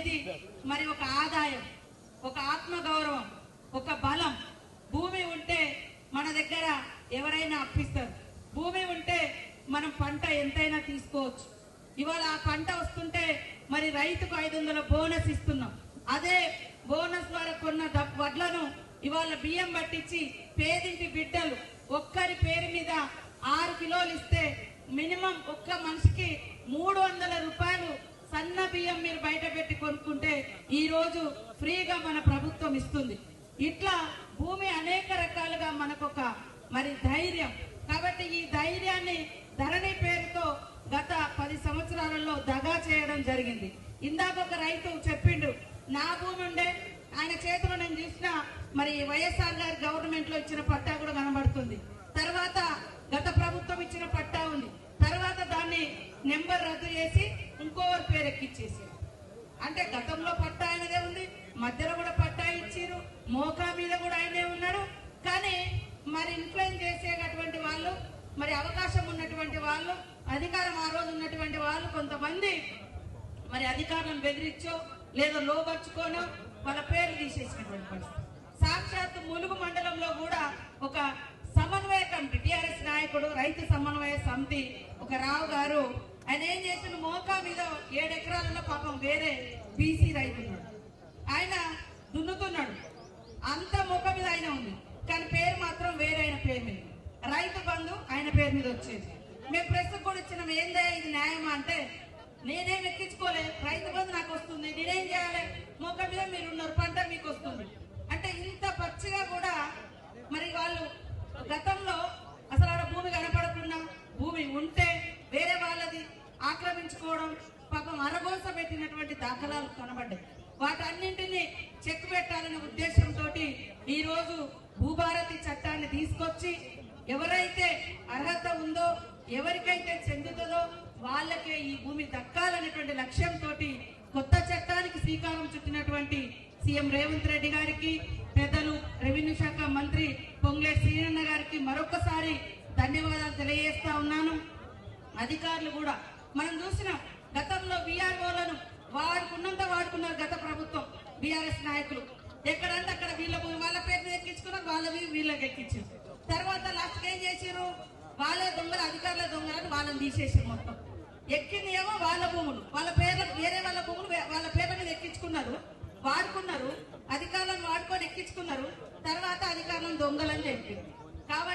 అనేది మరి ఒక ఆదాయం ఒక ఆత్మగౌరవం ఒక బలం. భూమి ఉంటే మన దగ్గర ఎవరైనా అప్పిస్తారు. భూమి ఉంటే మనం పంట ఎంతైనా తీసుకోవచ్చు. ఇవాళ ఆ పంట వస్తుంటే మరి రైతుకు ఐదు వందల బోనస్ ఇస్తున్నాం. అదే బోనస్ ద్వారా కొన్న వడ్లను ఇవాళ బియ్యం పట్టించి పేదింటి బిడ్డలు ఒక్కరి పేరు మీద ఆరు కిలోలు ఇస్తే మినిమం ఒక్క మనిషికి మూడు వందల రూపాయలు సన్న బియ్యం మీరు బయట పెట్టి కొనుక్కుంటే ఈ రోజు ఫ్రీగా మన ప్రభుత్వం ఇస్తుంది. ఇట్లా భూమి అనేక రకాలుగా మనకొక మరి ధైర్యం. కాబట్టి ఈ ధైర్యాన్ని ధరణి పేరుతో గత పది సంవత్సరాలలో దగా చేయడం జరిగింది. ఇందాక ఒక రైతు చెప్పిండు నా భూమి ఉండే ఆయన చేతిలో నేను చూసిన మరి వైఎస్ఆర్ గారి గవర్నమెంట్లో ఇచ్చిన పట్టా కూడా కనబడుతుంది. తర్వాత గత ప్రభుత్వం ఇచ్చిన పట్టా ఉంది. నెంబర్ రద్దు చేసి ఇంకోరి పేరు ఎక్కిచ్చేసి అంటే గతంలో పట్టా ఆయనదే ఉంది మధ్యలో కూడా పట్టా ఇచ్చారు మోకా మీద కూడా ఆయనే ఉన్నాడు. కానీ మరి ఇన్ఫ్లుయెన్స్ చేసేటటువంటి వాళ్ళు మరి అవకాశం ఉన్నటువంటి వాళ్ళు అధికారం ఆ రోజు ఉన్నటువంటి వాళ్ళు కొంతమంది మరి అధికారం బెదిరించో లేదా లోపరుచుకోనో వాళ్ళ పేరు తీసేసినటువంటి పరిస్థితి. సాక్షాత్ ములుగు మండలంలో కూడా ఒక సమన్వయ కమిటీ టిఆర్ఎస్ నాయకుడు రైతు సమన్వయ సమితి ఒక రావు గారు ఆయన ఏం చేసిన మోకా మీద ఏడు ఎకరాలలో పాపం వేరే బీసీ రైతున్నాడు ఆయన దున్నుతున్నాడు. అంత మొక్క మీద ఆయన ఉంది. కానీ పేరు మాత్రం వేరే ఆయన పేరు మీద. రైతు బంధు ఆయన పేరు మీద వచ్చేది. మేము ప్రెస్ కూడా ఇచ్చినాం. ఏందే ఇది న్యాయమా అంటే నేనేం ఎక్కించుకోలే. రైతు బంధు నాకు వస్తుంది. నేనేం చేయాలి? మొక్క మీద మీరు ఉన్నారు పంట మీకు వస్తుంది అంటే ఇంత పచ్చిగా కూడా మరి వాళ్ళు గతంలో అసలు ఆడ భూమి కనపడకుండా భూమి ఉంటే వేరే వాళ్ళది ఆక్రమించుకోవడం పాపం పెట్టినటువంటి దాఖలాలు కనబడ్డాయి. వాటన్నింటినీ చెక్ పెట్టాలనే ఉద్దేశంతో ఈరోజు భూభారతి చట్టాన్ని తీసుకొచ్చి ఎవరైతే అర్హత ఉందో ఎవరికైతే చెందుతుందో వాళ్ళకే ఈ భూమి దక్కాలనేటువంటి లక్ష్యంతో కొత్త చట్టానికి శ్రీకారం చుట్టినటువంటి సీఎం రేవంత్ రెడ్డి గారికి పెద్దలు రెవెన్యూ శాఖ మంత్రి పొంగులేటి శ్రీనన్న గారికి మరొకసారి ధన్యవాదాలు తెలియజేస్తా ఉన్నాను. అధికారులు కూడా మనం చూసినాం గతంలో బీఆర్ఓలను వాడుకున్నంత వాడుకున్నారు గత ప్రభుత్వం బీఆర్ఎస్ నాయకులు. ఎక్కడంటే అక్కడ వీళ్ళ భూమి వాళ్ళ పేరు ఎక్కించుకున్నారు వాళ్ళవి వీళ్ళకి ఎక్కించారు. తర్వాత లాస్ట్ ఏం చేసారు వాళ్ళ దొంగలు అధికారుల దొంగలని వాళ్ళని తీసేసారు మొత్తం. ఎక్కింది ఏమో వాళ్ళ భూములు. వాళ్ళ పేర్ల వేరే వాళ్ళ భూములు వాళ్ళ పేర్ల మీద ఎక్కించుకున్నారు వాడుకున్నారు అధికారులను వాడుకొని ఎక్కించుకున్నారు తర్వాత అధికారులను దొంగలని చెప్పింది కాబట్టి